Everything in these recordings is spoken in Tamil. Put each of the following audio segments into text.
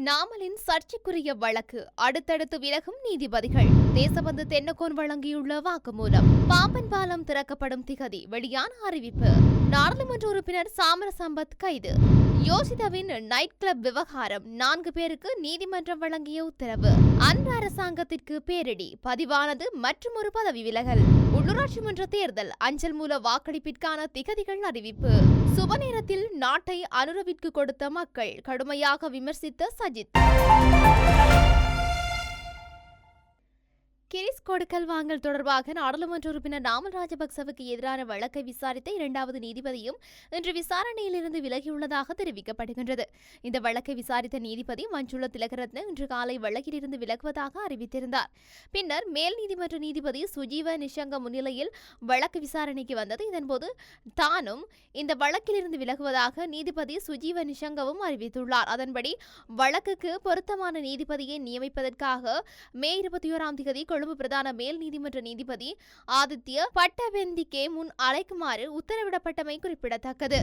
நாமலின் சர்ச்சைக்குரிய வழக்கு. அடுத்தடுத்து விலகும் நீதிபதிகள். தேசபந்து தென்னகோன் வழங்கியுள்ள வாக்குமூலம். பாம்பன் பாலம் திறக்கப்படும் திகதி. வெளியான அறிவிப்பு. நாடாளுமன்ற உறுப்பினர் சாமர சம்பத் கைது. யோசிதாவின் நைட் கிளப் விவகாரம். நான்கு பேருக்கு நீதிமன்றம் வழங்கிய உத்தரவு. அன்று அரசாங்கத்திற்கு பேரிடி. பதிவானது மற்றுமொரு பதவி விலகல். உள்ளூராட்சி மன்ற தேர்தல். அஞ்சல் மூல வாக்களிப்பிற்கான திகதிகள் அறிவிப்பு. சுப நேரத்தில் நாட்டை அனுரவிற்கு கொடுத்த மக்கள். கடுமையாக விமர்சித்த சஜித் கிரிஸ் கொடுக்கல் வாங்கல் தொடர்பாக நாடாளுமன்ற உறுப்பினர் நாமல் ராஜபக்சவுக்கு எதிரான வழக்கை விசாரித்த இரண்டாவது நீதிபதியும் இன்று விசாரணையிலிருந்து விலகியுள்ளதாக தெரிவிக்கப்படுகின்றது. இந்த வழக்கை விசாரித்த நீதிபதி மஞ்சுள திலகரத்ன இன்று காலை வழக்கிலிருந்து விலகுவதாக அறிவித்திருந்தார். பின்னர் மேல் நீதிமன்ற நீதிபதி சுஜீவ நிஷங்க முன்னிலையில் வழக்கு விசாரணைக்கு வந்தது. இதன்போது தானும் இந்த வழக்கிலிருந்து விலகுவதாக நீதிபதி சுஜீவ நிஷங்கவும் அறிவித்துள்ளார். அதன்படி வழக்குக்கு பொருத்தமான நீதிபதியை நியமிப்பதற்காக மே இருபத்தி ஓராம் தேதி கொழும்பு பிரதான மேல் நீதிமன்ற நீதிபதி ஆதித்ய பட்டவெந்திக்கே முன் அழைக்குமாறு உத்தரவிடப்பட்டமை குறிப்பிடத்தக்கது.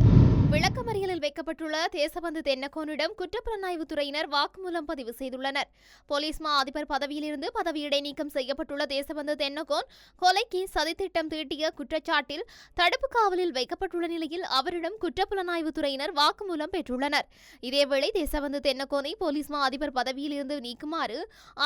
விளக்கமறியலில் வைக்கப்பட்டுள்ள தேசபந்து தென்னகோனிடம் குற்றப்புலனாய்வுத் துறையினர் வாக்குமூலம் பதிவு செய்துள்ளனர். போலீஸ் மா அதிபர் பதவியிலிருந்து பதவி இடைநீக்கம் செய்யப்பட்டுள்ள தேசபந்து தென்னகோன் கொலைக்கு சதித்திட்டம் தீட்டிய குற்றச்சாட்டில் தடுப்பு காவலில் வைக்கப்பட்டுள்ள நிலையில் அவரிடம் குற்றப்புலனாய்வுத் துறையினர் வாக்குமூலம் பெற்றுள்ளனர். இதேவேளை தேசபந்து தென்னகோனை போலீஸ் மா அதிபர் பதவியிலிருந்து நீக்குமாறு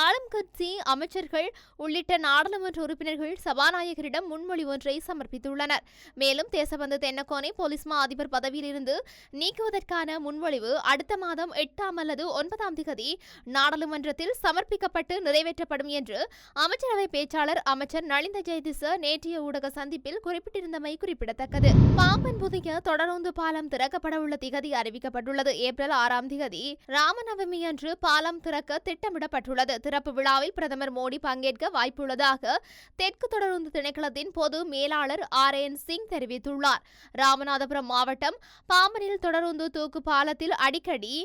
ஆளும் கட்சி அமைச்சர்கள் உள்ளிட்ட நாடாளுமன்ற உறுப்பினர்கள் சபாநாயகரிடம் முன்மொழி ஒன்றை சமர்ப்பித்துள்ளனர். மேலும் தேசபந்து தென்னக்கோனை போலீஸ் மா அதிபர் பதவியிலிருந்து நீக்குவதற்கான முன்மொழிவு அடுத்த மாதம் எட்டாம் அல்லது ஒன்பதாம் திகதி நாடாளுமன்றத்தில் சமர்ப்பிக்கப்பட்டு நிறைவேற்றப்படும் என்று அமைச்சரவை பேச்சாளர் அமைச்சர் நளிந்த ஜெயதிச நேற்றைய ஊடக சந்திப்பில் குறிப்பிட்டிருந்தமை குறிப்பிடத்தக்கது. பாம்பன் புதிய தொடருந்து பாலம் திறக்கப்பட உள்ள திகதி அறிவிக்கப்பட்டுள்ளது. ஏப்ரல் ஆறாம் திகதி ராமநவமி அன்று பாலம் திறக்க திட்டமிடப்பட்டுள்ளது. திறப்பு விழாவில் பிரதமர் மோடி பங்கேற்க வாய்ப்புள்ளதாக தெற்கு தொடருந்து திணைக்களத்தின் பொது மேலாளர் ஆர் என் சிங் தெரிவித்துள்ளார். ராமநாதபுரம் மாவட்டம் பாம்பனில் தொடருந்து தூக்கு பாலத்தில் அடிக்கடி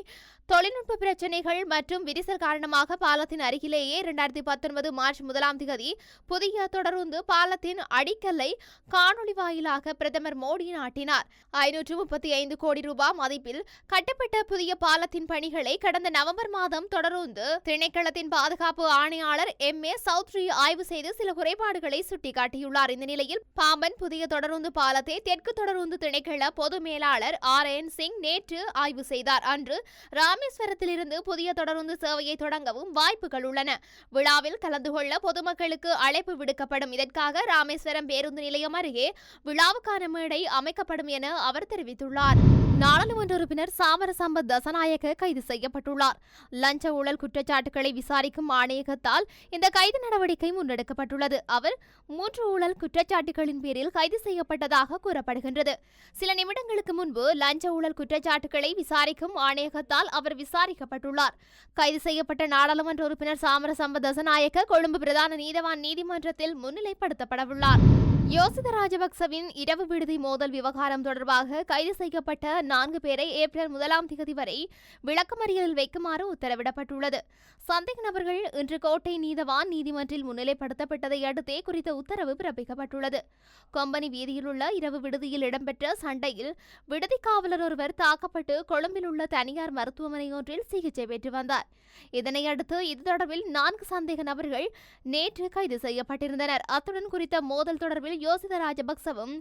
தொழில்நுட்ப பிரச்சினைகள் மற்றும் விரிசல் காரணமாக பாலத்தின் அருகிலேயே இரண்டாயிரத்தி பத்தொன்பது மார்ச் முதலாம் தேதி புதிய தொடருந்து பாலத்தின் அடிக்கல்லை காணொளி வாயிலாக பிரதமர் மோடி நாட்டினார். ஐநூற்று முப்பத்தி ஐந்து கோடி ரூபாய் மதிப்பில் கட்டப்பட்ட புதிய பாலத்தின் பணிகளை கடந்த நவம்பர் மாதம் தொடருந்து திணைக்களத்தின் பாதுகாப்பு ஆணையாளர் எம் ஏ பற்றி ஆய்வு செய்து சில குறைபாடுகளை சுட்டிக்காட்டியுள்ளார். இந்த நிலையில் பாம்பன் புதிய தொடருந்து பாலத்தை தெற்கு தொடருந்து திணைக்கள பொது மேலாளர் ஆர் என் சிங் நேற்று ஆய்வு செய்தார். அன்று ராமேஸ்வரத்திலிருந்து புதிய தொடருந்து சேவையை தொடங்கவும் வாய்ப்புகள் உள்ளன. விழாவில் கலந்து கொள்ள பொதுமக்களுக்கு அழைப்பு விடுக்கப்படும். இதற்காக ராமேஸ்வரம் பேருந்து நிலையம் அருகே விழாவுக்கான மேடை அமைக்கப்படும் என அவர் தெரிவித்துள்ளார். நாடாளுமன்ற உறுப்பினர் சாமரசம்பத் தசநாயக கைது செய்யப்பட்டுள்ளார். லஞ்ச ஊழல் குற்றச்சாட்டுகளை விசாரிக்கும் ஆணையகத்தால் இந்த கைது நடவடிக்கை முன்னெடுக்கப்பட்டுள்ளது. அவர் மூன்று ஊழல் குற்றச்சாட்டுகளின் பேரில் கைது செய்யப்பட்டதாக கூறப்படுகின்றது. சில நிமிடங்களுக்கு முன்பு லஞ்ச ஊழல் குற்றச்சாட்டுகளை விசாரிக்கும் ஆணையகத்தால் அவர் விசாரிக்கப்பட்டுள்ளார். கைது செய்யப்பட்ட நாடாளுமன்ற உறுப்பினர் சாமரசம்ப தசநாயக்க கொழும்பு பிரதான நீதவான் நீதிமன்றத்தில் முன்னிலைப்படுத்தப்படவுள்ளார். யோசித ராஜபக்சவின் இரவு விடுதி மோதல் விவகாரம் தொடர்பாக கைது செய்யப்பட்ட நான்கு பேரை ஏப்ரல் முதலாம் தேதி வரை விளக்கமறியலில் வைக்குமாறு உத்தரவிடப்பட்டுள்ளது. சந்தேக நபர்கள் இன்று கோட்டை நீதவான் நீதிமன்றில் முன்னிலைப்படுத்தப்பட்டதை அடுத்தே குறித்த உத்தரவு பிறப்பிக்கப்பட்டுள்ளது. கொம்பனி வீதியில் உள்ள இரவு விடுதியில் இடம்பெற்ற சண்டையில் விடுதி காவலர் ஒருவர் தாக்கப்பட்டு கொழும்பில் உள்ள தனியார் மருத்துவமனை ஒன்றில் சிகிச்சை பெற்று வந்தார். இதனையடுத்து இது தொடர்பில் நான்கு சந்தேக நபர்கள் நேற்று கைது செய்யப்பட்டிருந்தனர். அத்துடன் குறித்த மோதல் தொடர்பில் யோசித ராஜபக்சவும்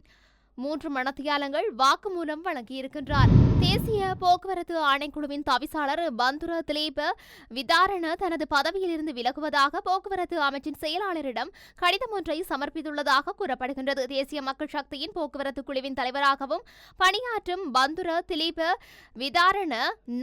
மூன்று மணத்தியாலங்கள் வாக்குமூலம் வழங்கியிருக்கின்றார். தேசிய போக்குவரத்து ஆணைக்குழுவின் தவிசாளர் பந்துர திலீப விதாரண தனது பதவியிலிருந்து விலகுவதாக போக்குவரத்து அமைச்சின் செயலாளரிடம் கடிதம் ஒன்றை சமர்ப்பித்துள்ளதாக கூறப்படுகின்றது. தேசிய மக்கள் சக்தியின் போக்குவரத்து குழுவின் தலைவராகவும் பணியாற்றும் பந்துர திலீப விதாரண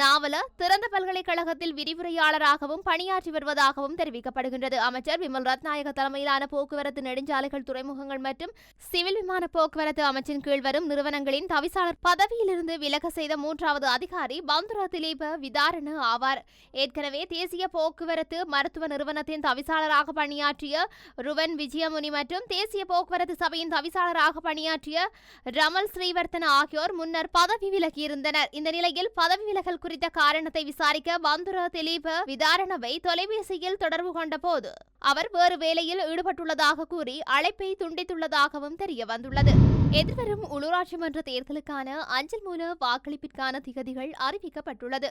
நாவல திறந்த பல்கலைக்கழகத்தில் விரிவுரையாளராகவும் பணியாற்றி வருவதாகவும் தெரிவிக்கப்படுகின்றது. அமைச்சர் விமல் ரத்நாயக தலைமையிலான போக்குவரத்து நெடுஞ்சாலைகள் துறைமுகங்கள் மற்றும் சிவில் விமான போக்குவரத்து அமைச்சின் கீழ் வரும் நிறுவனங்களின் தவிசாளர் பதவியிலிருந்து விலக செய்த மூன்றாவது அதிகாரி பந்துரா திலீப விதாரண ஆவார். ஏற்கனவே தேசிய போக்குவரத்து மருத்துவ நிறுவனத்தின் தவிசாளராக பணியாற்றிய ருவன் விஜயமுனி மற்றும் தேசிய போக்குவரத்து சபையின் தவிசாளராக பணியாற்றிய ரமல் ஸ்ரீவர்த்தன ஆகியோர் முன்னர் பதவி விலகியிருந்தனர். இந்த நிலையில் பதவி விலகல் குறித்த காரணத்தை விசாரிக்க பந்துரா திலீப விதாரணவை தொலைபேசியில் தொடர்பு கொண்ட போது அவர் வேறு வேலையில் ஈடுபட்டுள்ளதாக கூறி அழைப்பை துண்டித்துள்ளதாகவும் தெரிய வந்துள்ளது. எதிர்வரும் உள்ளூராட்சி மன்ற தேர்தலுக்கான அஞ்சல் மூல வாக்களிப்பிற்கான திகதிகள் அறிவிக்கப்பட்டுள்ளது.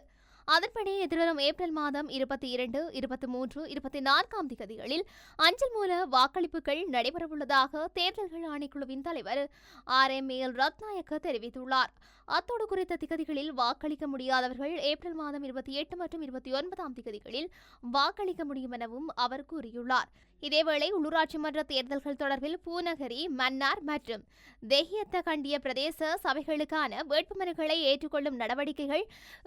அதன்படி எதிர்வரும் ஏப்ரல் மாதம் இருபத்தி இரண்டு இருபத்தி மூன்று இருபத்தி நான்காம் திகதிகளில் அஞ்சல் மூல வாக்களிப்புகள் நடைபெறவுள்ளதாக தேர்தல்கள் ஆணைக்குழுவின் தலைவர் ஆர் எம் எல் ரத்நாயக்க தெரிவித்துள்ளார். அத்தோடு குறித்த திகதிகளில் வாக்களிக்க முடியாதவர்கள் ஏப்ரல் மாதம் இருபத்தி எட்டு மற்றும் இருபத்தி ஒன்பதாம் திகதிகளில் வாக்களிக்க முடியும் எனவும் அவர் கூறியுள்ளார். இதேவேளை உள்ளூராட்சி மன்ற தேர்தல்கள் தொடர்பில் பூநகரி மன்னார் மற்றும் தெஹியத்த கண்டிய பிரதேச சபைகளுக்கான வேட்புமனுக்களை ஏற்றுக்கொள்ளும் நடவடிக்கைகள்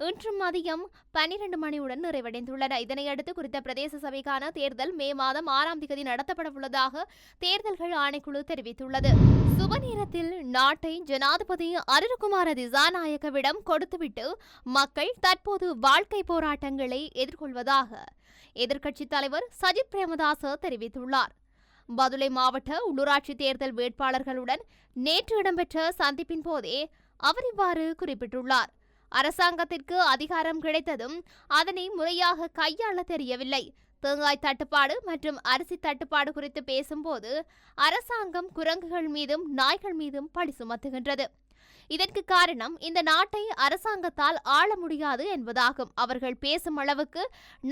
இன்று மதியம் பன்னிரண்டு மணியுடன் நிறைவடைந்துள்ளன. இதனையடுத்து குறித்த பிரதேச சபைக்கான தேர்தல் மே மாதம் ஆறாம் திகதி நடத்தப்பட உள்ளதாக தேர்தல்கள் ஆணைக்குழு தெரிவித்துள்ளது. சுப நேரத்தில் நாட்டை ஜனாதிபதி அருண்குமார திசாநாயக்கவிடம் கொடுத்துவிட்டு மக்கள் தற்போது வாழ்க்கை போராட்டங்களை எதிர்கொள்வதாக எதிர்க்கட்சித் தலைவர் சஜித் பிரேமதாச தெரிவித்துள்ளார். பதுளை மாவட்ட உள்ளூராட்சி தேர்தல் வேட்பாளர்களுடன் நேற்று இடம்பெற்ற சந்திப்பின் போதே அவர் இவ்வாறு குறிப்பிட்டுள்ளார். அரசாங்கத்திற்கு அதிகாரம் கிடைத்ததும் அதனை முறையாக கையாள தெரியவில்லை. தேங்காய் தட்டுப்பாடு மற்றும் அரிசி தட்டுப்பாடு குறித்து பேசும்போது அரசாங்கம் குரங்குகள் மீதும் நாய்கள் மீதும் படி சுமத்துகின்றது. இதற்கு காரணம் இந்த நாட்டை அரசாங்கத்தால் ஆள முடியாது என்பதாகும். அவர்கள் பேசும் அளவுக்கு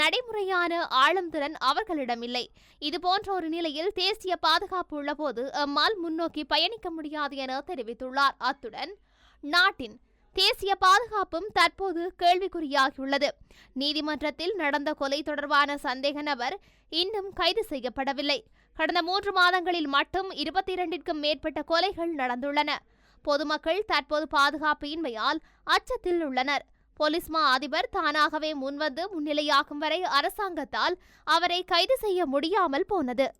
நடைமுறையான ஆளும் திறன் அவர்களிடம் இல்லை இது போன்ற ஒரு நிலையில் தேசிய பாதுகாப்பு உள்ளபோது அம்மால் முன்னோக்கி பயணிக்க முடியாது என தெரிவித்துள்ளார். அத்துடன் நாட்டின் தேசிய பாதுகாப்பும் தற்போது கேள்விக்குறியாகியுள்ளது. நீதிமன்றத்தில் நடந்த கொலை தொடர்பான சந்தேக நபர் இன்னும் கைது செய்யப்படவில்லை. கடந்த மூன்று மாதங்களில் மட்டும் இருபத்தி இரண்டிற்கும் மேற்பட்ட கொலைகள் நடந்துள்ளன. பொதுமக்கள் தற்போது பாதுகாப்பு இன்மையால் அச்சத்தில் உள்ளனர். போலீஸ் மா அதிபர் தானாகவே முன்வந்து முன்னிலையாகும் வரை அரசாங்கத்தால் அவரை கைது செய்ய முடியாமல் போனது.